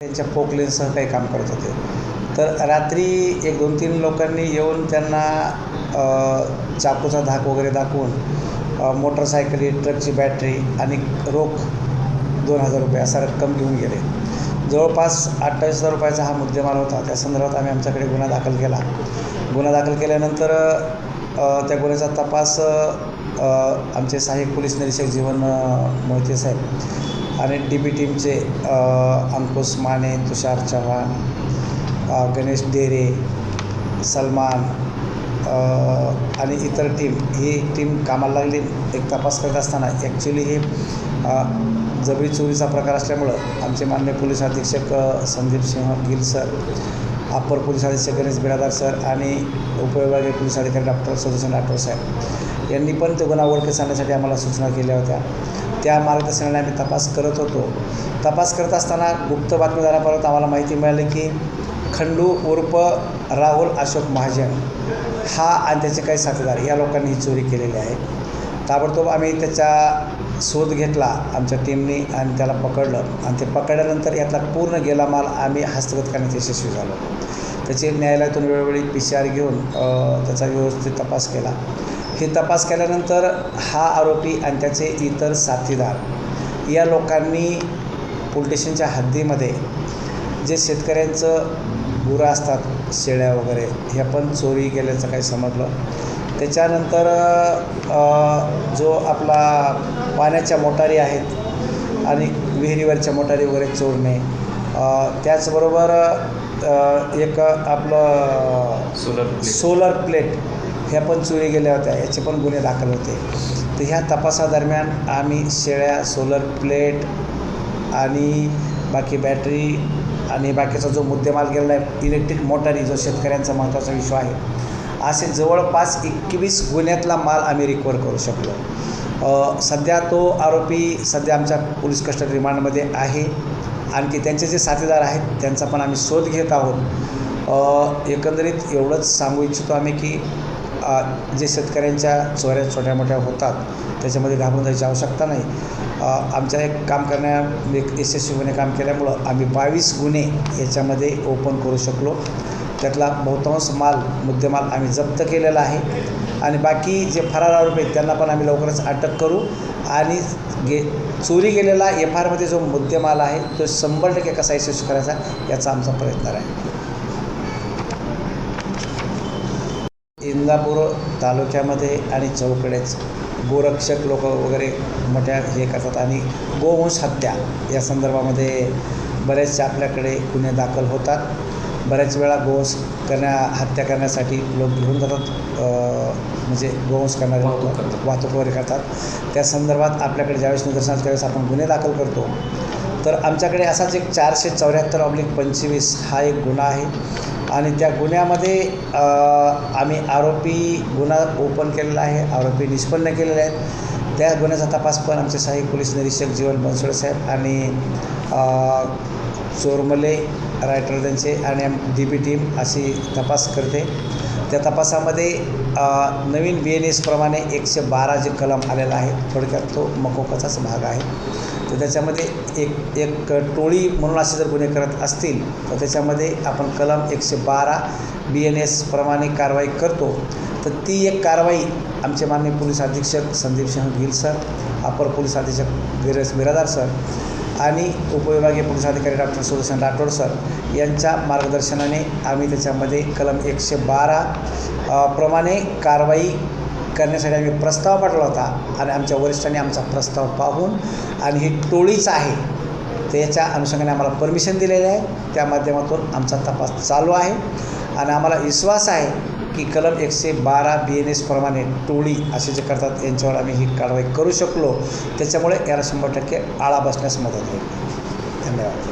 त्यांच्या पोकलेनसह काही काम करत होते. तर रात्री एक दोन तीन लोकांनी येऊन त्यांना चाकूचा धाक वगैरे दाखवून मोटरसायकली ट्रकची बॅटरी आणि रोख दोन हजार रुपये असा रक्कम घेऊन गेले. जवळपास अठ्ठावीस हजार रुपयाचा हा मुद्देमाल होता. त्या संदर्भात आम्ही आमच्याकडे गुन्हा दाखल केला. गुन्हा दाखल केल्यानंतर त्या गुन्ह्याचा तपास आमचे सहाय्यक पोलीस निरीक्षक जीवन मोहिते साहेब आणि डी बी टीमचे अंकुश माने तुषार चव्हाण गणेश डेरे सलमान आणि इतर टीम ही टीम कामाला लागली. एक तपास करत असताना ॲक्च्युली हे जबरी चोरीचा प्रकार असल्यामुळं आमचे मान्य पोलीस अधीक्षक Sandeep Singh Gill sir upper police अधीक्षक गणेश बिरादार सर आणि उपविभागीय पोलीस अधिकारी डॉक्टर सुदर्शन राठोड साहेब यांनी पण ते गुन्हा ओळखीस सांगण्यासाठी आम्हाला सूचना केल्या होत्या. त्या मार्गदर्शनाने आम्ही तपास करत होतो. तपास करत असताना गुप्त बातमीदारापर्यंत आम्हाला माहिती मिळाली की खंडू उर्फ राहुल अशोक महाजन हा आणि त्याचे काही साथीदार या लोकांनी ही चोरी केलेली आहे. ताबडतोब आम्ही त्याचा शोध घेतला आमच्या टीमनी आणि त्याला पकडलं. आणि ते पकडल्यानंतर यातला पूर्ण गेला माल आम्ही हस्तगत करण्यात यशस्वी झालो. त्याचे न्यायालयातून वेळोवेळी पी सी आर घेऊन त्याचा व्यवस्थित तपास केला. हे तपास केल्यानंतर हा आरोपी आणि त्याचे इतर साथीदार या लोकांनी पोलीस स्टेशनच्या हद्दीमध्ये जे शेतकऱ्यांचं गुरं असतात शेळ्या वगैरे ह्या पण चोरी केल्याचं काही समजलं. त्याच्यानंतर जो आपला पाण्याच्या मोटारी आहेत आणि विहिरीवरच्या मोटारी वगैरे चोरणे त्याचबरोबर एक आपलं सोलर सोलर प्लेट ह्या पण चोरी गेल्या होत्या याचे पण गुन्हे दाखल होते. तर ह्या तपासादरम्यान आम्ही शेळ्या सोलर प्लेट आणि बाकी बॅटरी आणि बाकीचा जो मुद्देमाल गेलेला आहे इलेक्ट्रिक मोटारी जो शेतकऱ्यांचा महत्त्वाचा विषय आहे असे जवळपास एकवीस गुन्ह्यातला माल आम्ही रिकवर करू शकलो. सध्या तो आरोपी सध्या आमच्या पोलीस कस्टडी रिमांडमध्ये आहे. आणखी त्यांचे जे साथीदार आहेत त्यांचा पण आम्ही शोध घेत आहोत. एकंदरीत एवढंच सांगू इच्छितो आम्ही की जे शेतकऱ्यांच्या चोऱ्या छोट्या मोठ्या होतात त्याच्यामध्ये घाबरून जायची आवश्यकता नाही. आमच्या एक काम करण्या एक यशस्वीपणे काम केल्यामुळं आम्ही बावीस गुन्हे याच्यामध्ये ओपन करू शकलो. त्यातला बहुतांश माल मुद्देमाल आम्ही जप्त केलेला आहे. आणि बाकी जे फरार आरोप आहेत त्यांना पण आम्ही लवकरच अटक करू. आणि गे चोरी गेलेला एफ आरमध्ये जो मुद्देमाल आहे तो शंभर टक्के कसा यशस्वी करायचा याचा आमचा प्रयत्न आहे इंदापूर तालुक्यामध्ये आणि चौकडेच गोरक्षक लोक वगैरे मोठ्या हे करतात आणि गोवंश हत्या या संदर्भामध्ये बरेचसे आपल्याकडे गुन्हे दाखल होतात बऱ्याच वेळा गोवंश करण्या हत्या करण्यासाठी लोक घेऊन जातात म्हणजे गोवंश करणारे. वाहतूक वगैरे करतात त्या संदर्भात आपल्याकडे ज्यावेळेस निदर्शनात त्यावेळेस आपण गुन्हे दाखल करतो तर आमच्याकडे असाच एक चारशे चौऱ्याहत्तर ऑब्लिक पंचवीस हा एक गुन्हा आहे. आणि त्या गुन्ह्यामध्ये आम्ही आरोपी गुन्हा ओपन केलेला आहे आरोपी निष्पन्न केलेले आहेत. त्या गुन्ह्याचा तपास पण आमचे सहाय्यक पोलीस निरीक्षक जीवन बनसोडे साहेब आणि चोरमले रायटर त्यांचे आणि डी बी टीम अशी तपास करते. त्या तपासामध्ये नवीन बी एन एसप्रमाणे एकशे बारा जे कलम आलेला आहे थोडक्यात तो मकोकाचाच भाग आहे. तर त्याच्यामध्ये एक एक टोळी म्हणून असे जर गुन्हे करत असतील तर त्याच्यामध्ये आपण कलम एकशे बारा बी एन एसप्रमाणे कारवाई करतो. तर ती एक कारवाई आमचे माननीय पोलीस अधीक्षक Sandeep Singh Gill sir upper police अधीक्षक विरज बिरादार सर आणि उपविभागीय पोलीस अधिकारी डॉक्टर सुदर्शन राठोड सर यांच्या मार्गदर्शनाने आम्ही त्याच्यामध्ये कलम एकशे बारा प्रमाणे कारवाई करण्यासाठी आम्ही प्रस्ताव पाठवला होता आणि आमच्या वरिष्ठांनी आमचा प्रस्ताव पाहून आणि ही टोळीच आहे त्याच्या अनुषंगाने आम्हाला परमिशन दिलेली आहे. त्या माध्यमातून आमचा तपास चालू आहे आणि आम्हाला विश्वास आहे की कलम एकशे बारा बी एन एसप्रमाणे टोळी असे जे करतात यांच्यावर आम्ही ही कारवाई करू शकलो. त्याच्यामुळे याला शंभर टक्के आळा बसण्यास मदत होईल. धन्यवाद.